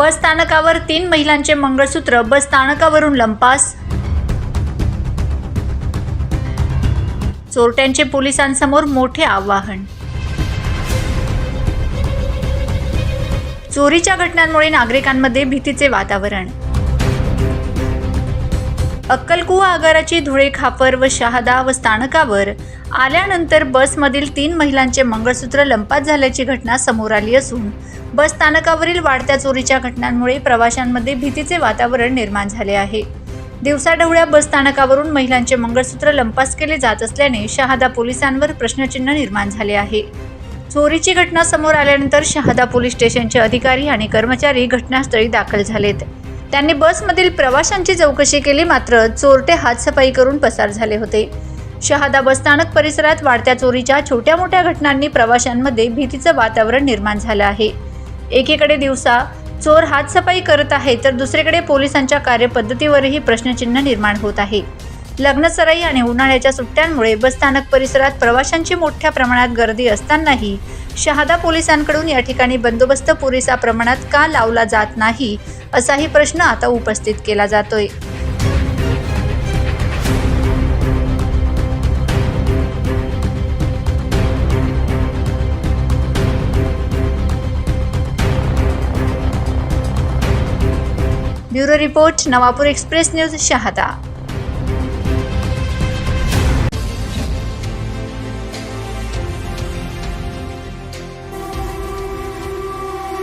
बस स्थानकावर तीन महिलांचे मंगळसूत्र बस स्थानकावरून लंपास. चोरट्यांचे पोलिसांसमोर मोठे आव्हान. चोरीच्या घटनांमुळे नागरिकांमध्ये भीतीचे वातावरण. अक्कलकुवा आगाराची धुळे खापर व शहादा व स्थानकावर आल्यानंतर बसमधील तीन महिलांचे मंगळसूत्र लंपात झाल्याची घटना समोर आली असून बस स्थानकावरील वाढत्या चोरीच्या घटनांमुळे प्रवाशांमध्ये भीतीचे वातावरण निर्माण झाले आहे. दिवसाढवळ्या बस स्थानकावरून महिलांचे मंगळसूत्र लंपास केले जात असल्याने शहादा पोलिसांवर प्रश्नचिन्ह निर्माण झाले आहे. चोरीची घटना समोर आल्यानंतर शहादा पोलीस स्टेशनचे अधिकारी आणि कर्मचारी घटनास्थळी दाखल झालेत. त्यांनी बसमधील प्रवाशांची चौकशी केली मात्र चोरटे हातसफाई करून पसार झाले होते. शहादा बसस्थानक परिसरात वाढत्या चोरीच्या छोट्या मोठ्या घटनांनी प्रवाशांमध्ये भीतीचं वातावरण निर्माण झालं आहे. एकीकडे दिवसा चोर हातसफाई करत आहे तर दुसरीकडे पोलिसांच्या कार्यपद्धतीवरही प्रश्नचिन्ह निर्माण होत आहे. लग्नसराई आणि उन्हाळ्याच्या सुट्ट्यांमुळे बसस्थानक परिसरात प्रवाशांची मोठ्या प्रमाणात गर्दी असतानाही शहादा पोलिसांकडून या ठिकाणी बंदोबस्त पुरेसा प्रमाणात का लावला जात नाही असाही प्रश्न आता उपस्थित केला जातोय. Bureau report Navapur express news Shahada.